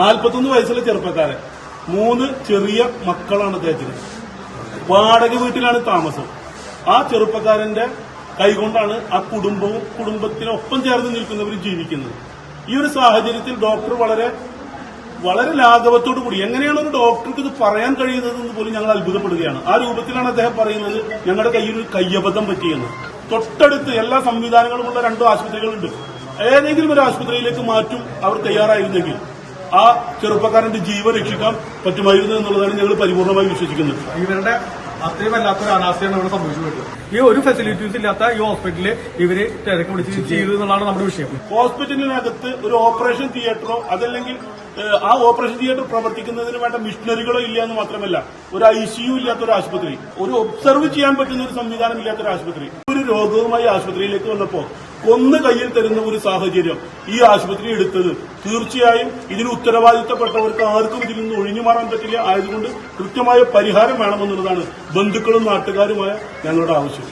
നാൽപ്പത്തൊന്ന് വയസ്സുള്ള ചെറുപ്പക്കാരൻ. മൂന്ന് ചെറിയ മക്കളാണ് അദ്ദേഹത്തിന്. വാടക വീട്ടിലാണ് താമസം. ആ ചെറുപ്പക്കാരന്റെ കൈകൊണ്ടാണ് ആ കുടുംബവും കുടുംബത്തിനൊപ്പം ചേർന്ന് നിൽക്കുന്നവർ ജീവിക്കുന്നത്. ഈ ഒരു സാഹചര്യത്തിൽ ഡോക്ടർ വളരെ വളരെ ലാഘവത്തോടു കൂടി എങ്ങനെയാണ് ഒരു ഡോക്ടർക്ക് ഇത് പറയാൻ കഴിയുന്നത് എന്ന് പോലും ഞങ്ങൾ അത്ഭുതപ്പെടുകയാണ്. ആ രൂപത്തിലാണ് അദ്ദേഹം പറയുന്നത് ഞങ്ങളുടെ കയ്യിൽ ഒരു കയ്യബദ്ധം പറ്റിയെന്ന്. തൊട്ടടുത്ത് എല്ലാ സംവിധാനങ്ങളുമുള്ള രണ്ട് ആശുപത്രികളുണ്ട്. ഏതെങ്കിലും ഒരു ആശുപത്രിയിലേക്ക് മാറ്റും അവർ തയ്യാറായിരുന്നെങ്കിൽ. ആ ചെറുപ്പക്കാരന്റെ ജീവൻ രക്ഷിക്കാൻ പറ്റുമായിരുന്നു എന്നുള്ളതാണ് ഞങ്ങൾ പരിപൂർണമായി വിശ്വസിക്കുന്നത്. ഇവരുടെ അത്രയും വല്ലാത്തൊരു അനാസ്ഥയാണ് ഇവിടെ സംഭവിച്ചു ഈ ഒരു ഫെസിലിറ്റീസ് ഇല്ലാത്ത ഈ ഹോസ്പിറ്റലിൽ ഇവർ തിരക്ക് പിടിച്ച് ചെയ്തു എന്നുള്ളതാണ് നമ്മുടെ വിഷയം. ഹോസ്പിറ്റലിനകത്ത് ഒരു ഓപ്പറേഷൻ തിയേറ്ററോ അതല്ലെങ്കിൽ ആ ഓപ്പറേഷൻ തിയേറ്റർ പ്രവർത്തിക്കുന്നതിന് വേണ്ട മിഷനറികളോ ഇല്ല എന്ന് മാത്രമല്ല ഒരു ഐ സിയു ഇല്ലാത്ത ഒരു ആശുപത്രി ഒരു ഒബ്സർവ് ചെയ്യാൻ പറ്റുന്ന ഒരു സംവിധാനം ഇല്ലാത്ത ഒരു ആശുപത്രി. ഒരു രോഗവുമായി ആശുപത്രിയിലേക്ക് വന്നപ്പോ കൊന്ന് കയ്യിൽ തരുന്ന ഒരു സാഹചര്യം ഈ ആശുപത്രി എടുത്തത്. തീർച്ചയായും ഇതിന് ഉത്തരവാദിത്തപ്പെട്ടവർക്ക് ആർക്കും ഇതിൽ നിന്ന് ഒഴിഞ്ഞു മാറാൻ പറ്റില്ല. ആയതുകൊണ്ട് കൃത്യമായ പരിഹാരം വേണമെന്നുള്ളതാണ് ബന്ധുക്കളും നാട്ടുകാരുമായ ഞങ്ങളുടെ ആവശ്യം.